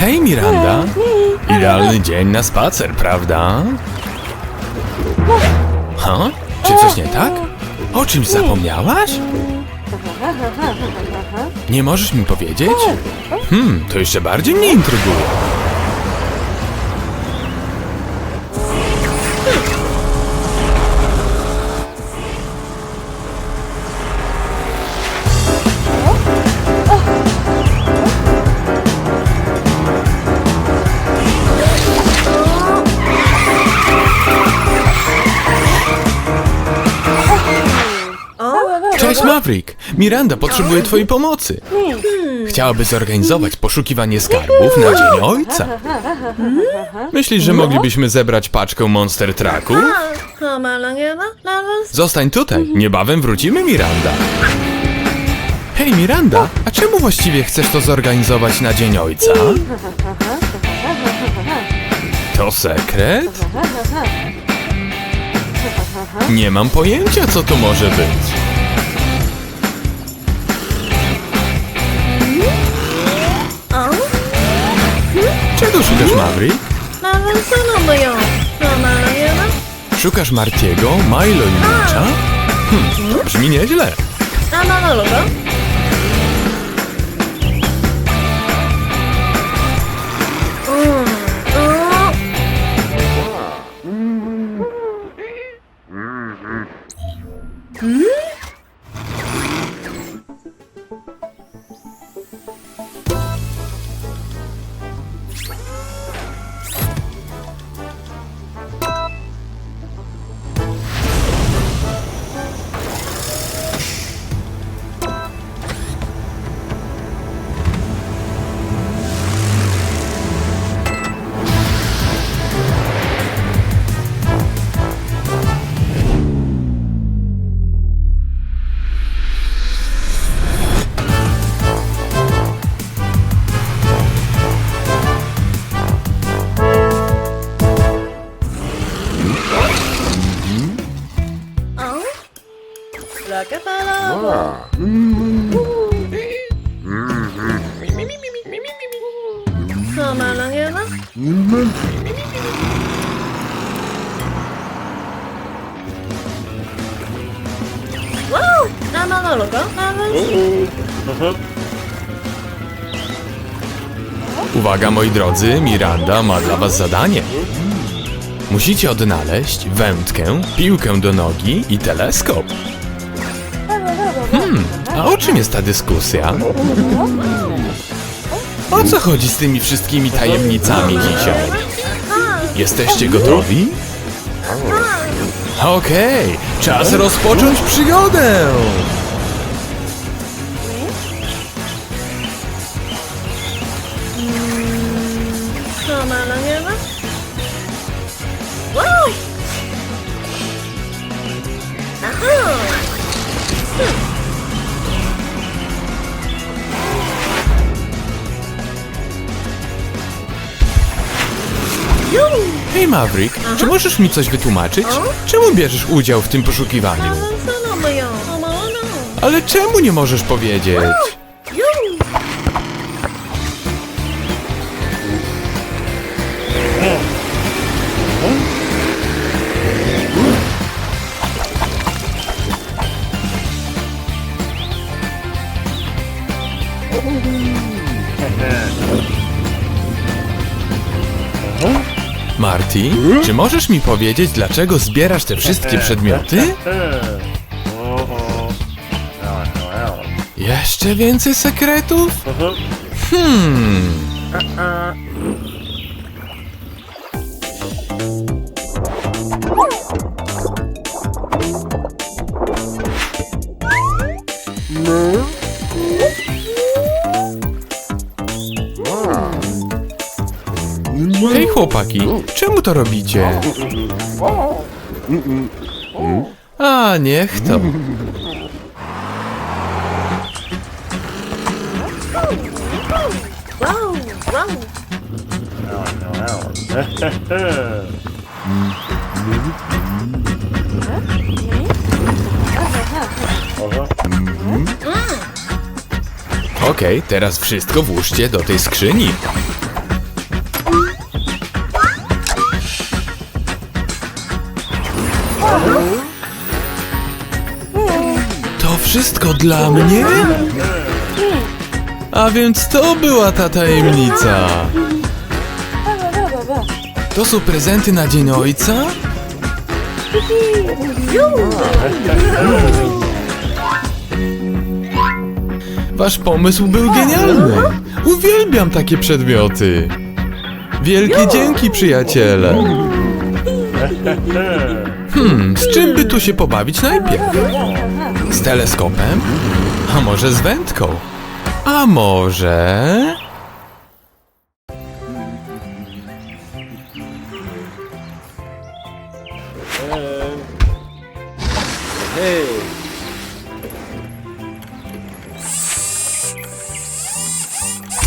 Hej Miranda! Idealny dzień na spacer, prawda? Ha? Czy coś nie tak? O czymś zapomniałaś? Nie możesz mi powiedzieć? Hmm, to jeszcze bardziej mnie intryguje. Cześć Maverick! Miranda potrzebuje twojej pomocy. Chciałaby zorganizować poszukiwanie skarbów na Dzień Ojca. Myślisz, że moglibyśmy zebrać paczkę Monster Trucków? Zostań tutaj, niebawem wrócimy Miranda. Hej Miranda, a czemu właściwie chcesz to zorganizować na Dzień Ojca? To sekret? Nie mam pojęcia, co to może być. Szukasz, Maverick? ano ba yun? Hamalangera? Szukasz Martiego, Milo i Mitcha? Hm, brzmi nieźle. Wow! Tama talaga? Lawas? Uwaga, moi drodzy, Miranda ma dla was zadanie. Musicie odnaleźć wędkę, piłkę do nogi i teleskop. Hmm, a o czym jest ta dyskusja? O co chodzi z tymi wszystkimi tajemnicami dzisiaj? Jesteście gotowi? Okej, czas rozpocząć przygodę! Wow! Aha! Hej Maverick, czy możesz mi coś wytłumaczyć? Czemu bierzesz udział w tym poszukiwaniu? Ba yun? Hamala. Ale czemu nie możesz powiedzieć? Marty, czy możesz mi powiedzieć, dlaczego zbierasz te wszystkie przedmioty? Jeszcze więcej sekretów? Hmm. Hej chłopaki, czemu to robicie? A, niech to. Okej, teraz wszystko włóżcie do tej skrzyni. Wszystko dla mnie? A więc to była ta tajemnica. To są prezenty na Dzień Ojca? Wasz pomysł był genialny. Uwielbiam takie przedmioty. Wielkie dzięki, przyjaciele. Hmm, z czym by tu się pobawić najpierw? Z teleskopem? A może z wędką? A może...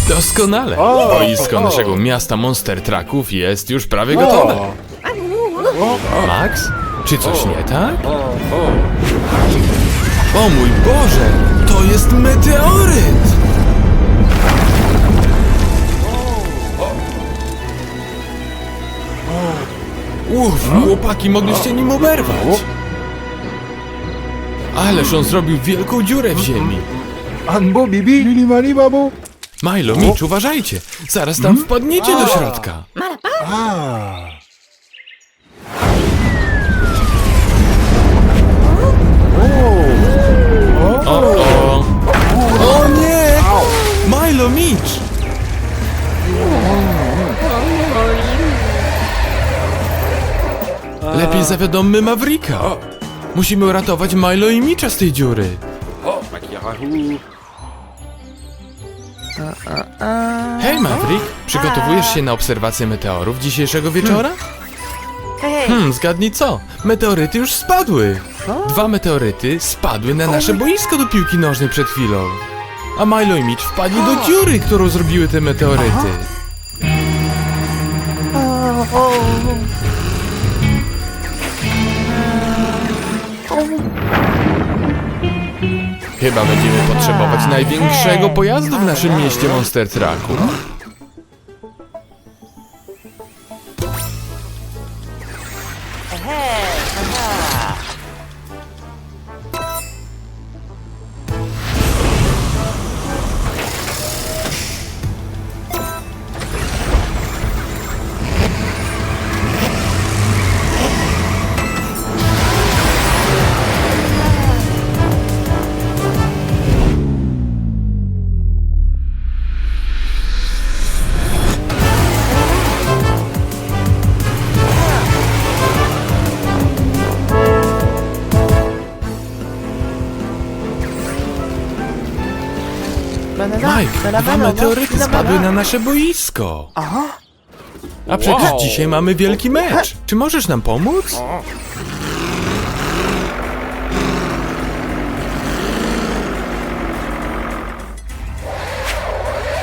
Doskonale. Boisko naszego miasta Monster Trucków jest już prawie gotowe. Max? Czy coś nie tak? O mój Boże! To jest meteoryt! Uff, chłopaki, mogliście nim oberwać! Ależ on zrobił wielką dziurę w ziemi. Anbo bibi lili babu. Milo, Mitch, uważajcie! Zaraz tam wpadniecie do środka. Zawiadommy Mavrika. Musimy uratować Milo i Mitcha z tej dziury. Hej Maverick, przygotowujesz się na obserwację meteorów dzisiejszego wieczora? Hmm, zgadnij co? Meteoryty już spadły. Dwa meteoryty spadły na nasze boisko do piłki nożnej przed chwilą. A Milo i Mitch wpadli do dziury, którą zrobiły te meteoryty. Chyba będziemy potrzebować największego pojazdu w naszym mieście Monster Trucku. Mike, dwa meteoryty spadły na nasze boisko. A przecież dzisiaj mamy wielki mecz. Czy możesz nam pomóc?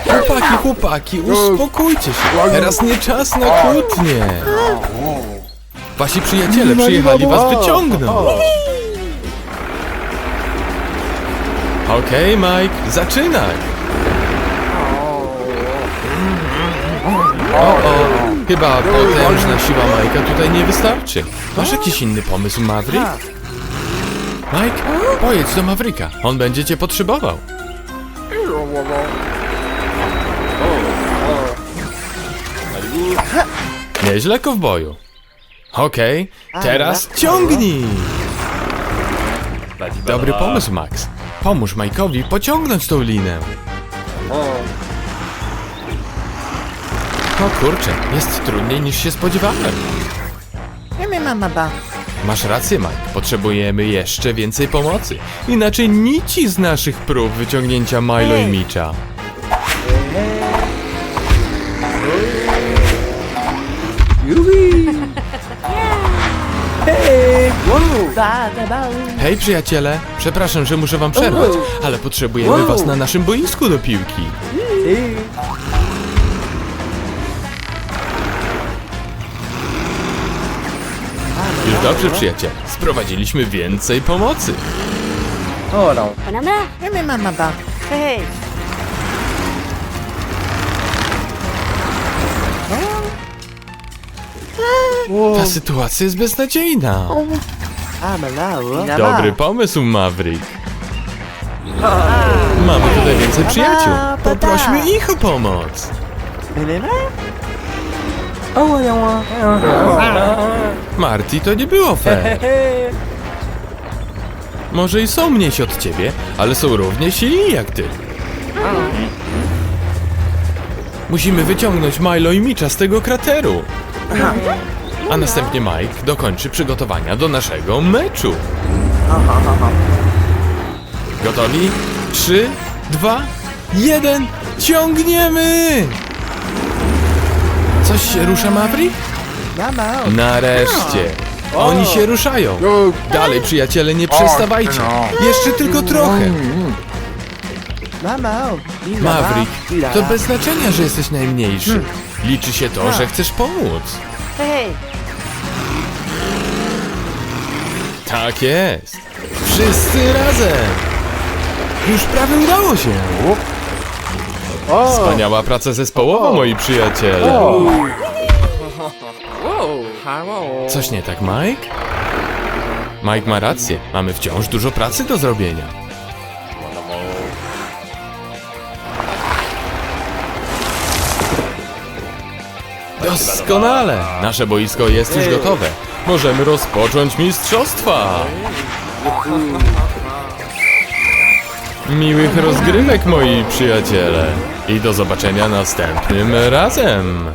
Chłopaki, chłopaki, uspokójcie się. Teraz nie czas na kłótnie. Wasi przyjaciele przyjechali was wyciągnąć. Okej, Mike, zaczynaj. O, o, chyba potężna siła Majka tutaj nie wystarczy. Masz jakiś inny pomysł, Maverick? Mike, pojedź do Mavricka, on będzie cię potrzebował. Nieźle, kowboju. Okej, teraz ciągnij! Dobry pomysł, Max. Pomóż Majkowi pociągnąć tą linę. O kurczę, jest trudniej niż się spodziewałem. Masz rację, Mike. Potrzebujemy jeszcze więcej pomocy. Inaczej nici z naszych prób wyciągnięcia Milo i. Hey. Wow. Hej przyjaciele, przepraszam, że muszę wam przerwać, ale potrzebujemy was na naszym boisku do piłki. Dobrze, przyjaciele. Sprowadziliśmy więcej pomocy. No. Panama? Eme mama ba? Hey. Ta sytuacja jest beznadziejna. Dobry pomysł, Maverick. Mamy tutaj więcej przyjaciół. Poprośmy ich o pomoc. Marty, to nie było fair. Może i są mniejsi od ciebie, ale są równie silni jak ty. Musimy wyciągnąć Milo i Mitcha z tego krateru. A następnie Mike dokończy przygotowania do naszego meczu. Gotowi? Trzy, dwa, jeden, ciągniemy! Coś się rusza, Maverick? Mama. Nareszcie! Oni się ruszają! Dalej, przyjaciele, nie przestawajcie! Jeszcze tylko trochę! Mama. Maverick, to bez znaczenia, że jesteś najmniejszy. Liczy się to, że chcesz pomóc. Hej. Tak jest! Wszyscy razem! Już prawie udało się! Wspaniała praca zespołowa, moi przyjaciele! Coś nie tak, Mike? Mike ma rację, mamy wciąż dużo pracy do zrobienia. Doskonale! Nasze boisko jest już gotowe. Możemy rozpocząć mistrzostwa! Miłych rozgrywek, moi przyjaciele! I do zobaczenia następnym razem!